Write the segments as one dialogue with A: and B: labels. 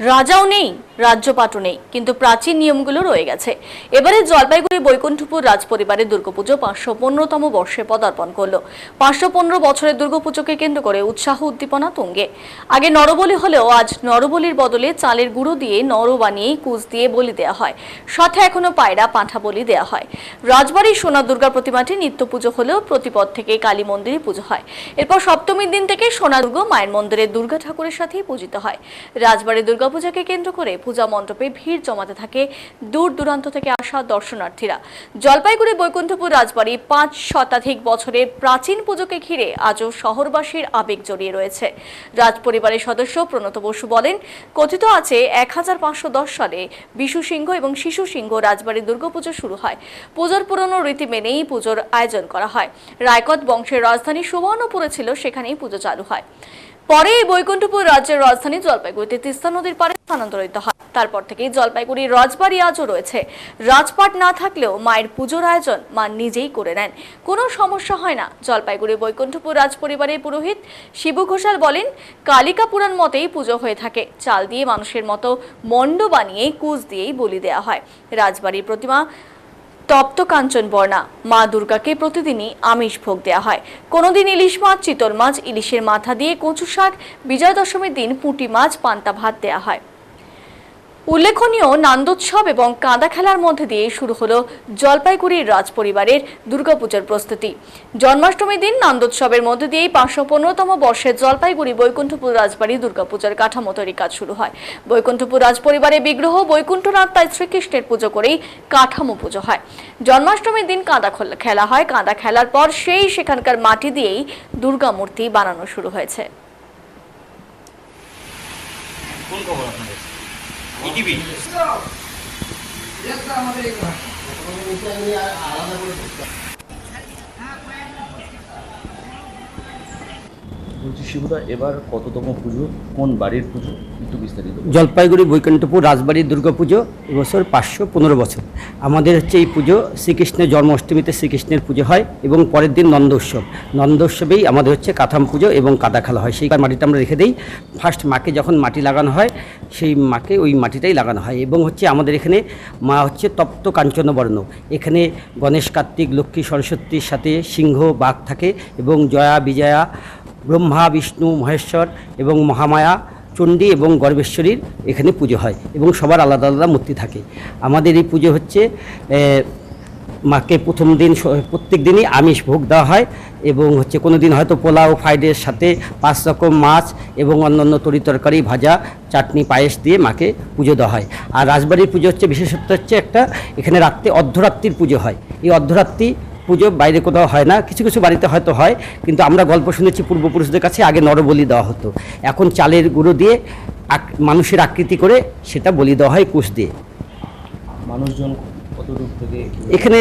A: রাজাও নেই রাজ্যপাটও নেই, কিন্তু প্রাচীন নিয়মগুলো রয়ে গেছে। এবারে জলপাইগুড়ি বৈকুণ্ঠপুর রাজপরিবারের দুর্গাপুজো পাঁচশো পনেরোতম বর্ষে পদার্পণ করল। পাঁচশো পনেরো বছরের দুর্গাপুজোকে কেন্দ্র করে উৎসাহ উদ্দীপনা তুঙ্গে। আগে নরবলি হলেও আজ নরবলির বদলে চালের গুঁড়ো দিয়ে নর বানিয়ে কুচ দিয়ে বলি দেওয়া হয়। সাথে এখনও পায়রা, পাঁঠা বলি দেওয়া হয়। রাজবাড়ির সোনা দুর্গা প্রতিমাটি নিত্য পুজো হলেও প্রতিপদ থেকে কালী মন্দিরে পুজো হয়। এরপর সপ্তমীর দিন থেকে সোনা দুর্গ মায়ের মন্দিরে দুর্গা ঠাকুরের সাথেই পূজিত হয়। রাজবাড়ির দুর্গাপূজাকে কেন্দ্র করে পূজা মণ্ডপে ভিড় জমাতে থাকে দূর দূরান্ত থেকে আসা দর্শনার্থীরা। জলপাইগুড়ি, বৈকুণ্ঠপুর, রাজবাড়ি পাঁচ শতাধিক বছরের প্রাচীন পুজোকে ঘিরে আজও শহরবাসীর আবেগ জড়িয়ে রয়েছে। রাজ পরিবারের সদস্য প্রণত বসু বলেন, কথিত আছে এক হাজার পাঁচশো দশ সালে বিশু সিংহ এবং শিশু সিংহ রাজবাড়ির দুর্গাপুজো শুরু হয়। পুজোর পুরনো রীতি মেনেই পুজোর আয়োজন করা হয়। রায়কট বংশের রাজধানী সুবর্ণপুরে ছিল, সেখানেই পুজো চালু হয়। পরে বৈকুণ্ঠপুর রাজ্যের রাজধানী জলপাইগুড়িতে তিস্তা নদীর পাড়ে স্থানান্তরিত হয়। তারপর থেকেই জলপাইগুড়ির রাজবাড়ি আজও রয়েছে। রাজপাট না থাকলেও মায়ের পুজোর আয়োজন মা নিজেই করে নেন। কোনো সমস্যা হয় না। জলপাইগুড়ি বৈকুণ্ঠপুর রাজপরিবারের পুরোহিত শিবু ঘোষাল বলেন কালিকা পুরাণ মতেই পুজো হয়ে থাকে। চাল দিয়ে মানুষের মতো মণ্ড বানিয়ে কুচ দিয়েই বলি দেওয়া হয়। রাজবাড়ির প্রতিমা তপ্ত কাঞ্চন বর্ণা। মা দুর্গাকে প্রতিদিনই আমিষ ভোগ দেওয়া হয়। কোনোদিন ইলিশ মাছ, চিতল মাছ, ইলিশের মাথা দিয়ে কচু শাক বিজয় দশমীর দিন পুঁটি মাছ, পান্তা ভাত দেওয়া হয়। উল্লেখনীয় নান্দোৎসব এবং কাঁদা খেলার মধ্যে দিয়ে শুরু হলো জলপাইগুড়ির রাজপরিবারের দুর্গাপূজার প্রস্তুতি। জন্মাষ্টমীর দিন নান্দোৎসবের মধ্যে দিয়েই পাঁচশো পনেরোতম বর্ষে জলপাইগুড়ি বৈকুণ্ঠপুর রাজবাড়ি দুর্গাপূজার কাঠামো তৈরি কাজ শুরু হয়। বৈকুণ্ঠপুর রাজপরিবারের বিগ্রহ বৈকুণ্ঠনাথ তাই শ্রীকৃষ্ণের পুজো করেই কাঠামো পুজো হয়। জন্মাষ্টমীর দিন কাঁদা খেলা হয়। কাঁদা খেলার পর সেই সেখানকার মাটি দিয়েই দুর্গা মূর্তি বানানো শুরু হয়েছে।
B: ইটিভি।
C: বলছি, শিবুদা, এবার কততম পুজো? কোন বাড়ির পুজো? একটু বিস্তারিত
D: জলপাইগুড়ি, বৈকুণ্ঠপুর রাজবাড়ির দুর্গা পুজো এবছর পাঁচশো পনেরো বছর। আমাদের হচ্ছে এই পুজো শ্রীকৃষ্ণের জন্মাষ্টমীতে শ্রীকৃষ্ণের পুজো হয় এবং পরের দিন নন্দ উৎসব। নন্দ উৎসবেই আমাদের হচ্ছে কাথাম পুজো এবং কাদা খেলা হয়। সেই মাটিটা আমরা রেখে দিই। ফার্স্ট মাকে যখন মাটি লাগানো হয়, সেই মাকে ওই মাটিটাই লাগানো হয় এবং হচ্ছে আমাদের এখানে মা হচ্ছে তপ্ত কাঞ্চনবর্ণ। এখানে গণেশ, কার্তিক, লক্ষ্মী, সরস্বতীর সাথে সিংহ, বাঘ থাকে এবং জয়া, বিজয়া ব্রহ্মা, বিষ্ণু, মহেশ্বর এবং মহামায়া, চণ্ডী এবং গর্বেশ্বরীর এখানে পুজো হয় এবং সবার আলাদা আলাদা মূর্তি থাকে। আমাদের এই পুজো হচ্ছে মাকে প্রথম দিন প্রত্যেক দিনই আমিষ ভোগ দেওয়া হয় এবং হচ্ছে কোনো দিন হয়তো পোলাও, ফ্রাইডের সাথে পাঁচ রকম মাছ এবং অন্যান্য তরি তরকারি, ভাজা, চাটনি, পায়েস দিয়ে মাকে পুজো দেওয়া হয়। আর রাজবাড়ির পুজো হচ্ছে, বিশেষত্ব হচ্ছে একটা এখানে রাত্রে অর্ধরাত্রির পুজো হয়। এই অর্ধরাত্রি পুজো বাইরে কোথাও হয় না। কিছু কিছু বাড়িতে হয়তো হয় কিন্তু আমরা গল্প শুনেছি পূর্বপুরুষদের কাছে আগে নরবলি দেওয়া হতো। এখন চালের গুঁড়ো দিয়ে আক- মানুষের আকৃতি করে সেটা বলি দেওয়া হয় কুশ দিয়ে।
C: মানুষজন কত দূর থেকে
D: এখানে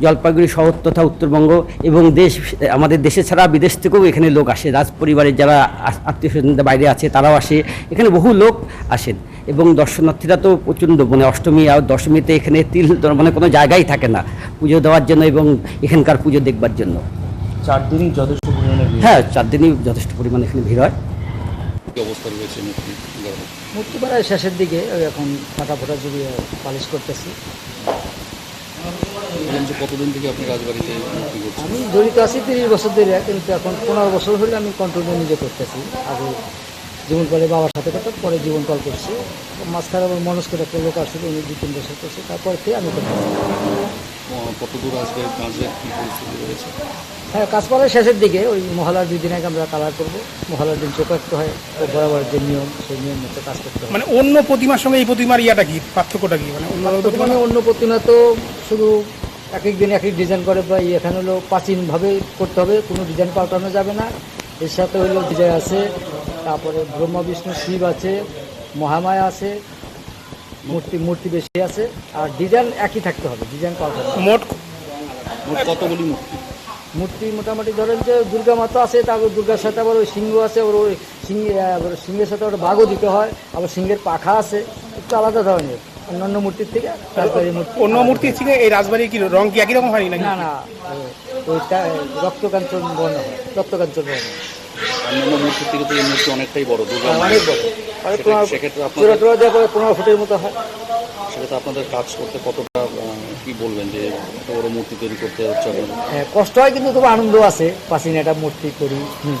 D: জলপাইগুড়ি শহর তথা উত্তরবঙ্গ এবং দেশ আমাদের দেশে ছাড়া বিদেশ থেকেও এখানে লোক আসে। রাজ পরিবারের যারা আত্মীয় স্বজনদের বাইরে আছে তারাও আসে। এখানে বহু লোক আসেন এবং দর্শনার্থীরা তো প্রচণ্ড মানে অষ্টমী আর দশমীতে এখানে তিল মানে কোনো জায়গাই থাকে না। পুজো দেওয়ার জন্য এবং এখানকার পুজো দেখবার জন্য।
C: চার দিনই যথেষ্ট পরিমাণে
D: হ্যাঁ চার দিনই যথেষ্ট পরিমাণে এখানে ভিড় হয়।
B: কি অবস্থা রয়েছে মূর্তি গড়ানো?
E: শেষের দিকে এখন ফাটা ফোটা জুড়িয়ে পালিশ করতেছি।
B: কতদিন থেকে আপনি রাজবাড়িতে
E: আমি জড়িত আছি তিরিশ বছর ধরে কিন্তু এখন পনেরো বছর হলে আমি কন্ট্রোল নিজে করতেছি। আগে জীবন কলে বাবার সাথে করতাম পরে জীবন কল করছি। মাঝখানে আবার মনোজ করে একটা লোক আসছিল উনি দু তিন বছর করছে তারপর থেকে আমি করতেছি।
B: আহ, কত দূর আসবে কাজের কি পরিস্থিতি রয়েছে?
E: হ্যাঁ কাজ করার শেষের দিকে ওই মহালার দুই দিন আগে আমরা কালার করব। মহালার দিন চোখাক্ত হয় তো বরাবর যে নিয়ম সেই নিয়ম মতো কাজ করতে হবে
F: মানে অন্য প্রতিমার সঙ্গে এই প্রতিমার ইয়াটা কি? পার্থক্যটা কি? মানে অন্য প্রতিমা?
E: মানে অন্য প্রতিমা তো শুধু এক এক দিন এক এক ডিজাইন করে বা এখানে হলো প্রাচীনভাবে করতে হবে কোনো ডিজাইন পাল্টানো যাবে না। এর সাথে হলো বিজয় আছে তারপরে ব্রহ্মা বিষ্ণু শিব আছে মহামায়া আছে মূর্তি মূর্তি বেশি আছে আর ডিজাইন একই থাকতে হবে ডিজাইন যাবে
F: মোট
B: মোট কতগুলি মূর্তি?
E: মূর্তি মোটামুটি ধরেন যে দুর্গা মাতা আছে তারপর দুর্গার সাথে আবার ওই সিংহ আছে আবার ওই সিংহ সিংহের সাথে আবার বাঘও দিতে হয় আবার সিংহের পাখা আছে একটু আলাদা ধরনের অন্যান্য মূর্তির থেকে রাজবাড়ির মূর্তি
F: অন্য মূর্তির থেকে এই রাজবাড়ির কি রং কি একই রকম হয়
E: না না ওই- ওইটা রক্তকাঞ্চন বর্ণ হয় রক্তকাঞ্চন বর্ণ
B: অন্যান্য মূর্তির থেকে তো এই মূর্তি অনেকটাই বড় দুর্গা
E: অনেক বড়।
B: সেক্ষেত্রে-
E: পনেরো-
B: সেক্ষেত্রে
E: চূড়া
B: আপনাদের
E: টুড়া দেওয়ার পরে পনেরো ফুটের মতো হয়।
B: সেক্ষেত্রে আপনাদের কাজ করতে কতটা কি বলবেন যে বড় মূর্তি তৈরি করতে হচ্ছে
E: হ্যাঁ, কষ্ট হয় কিন্তু খুব আনন্দ আছে। প্রাচীন একটা মূর্তি করি। হুম।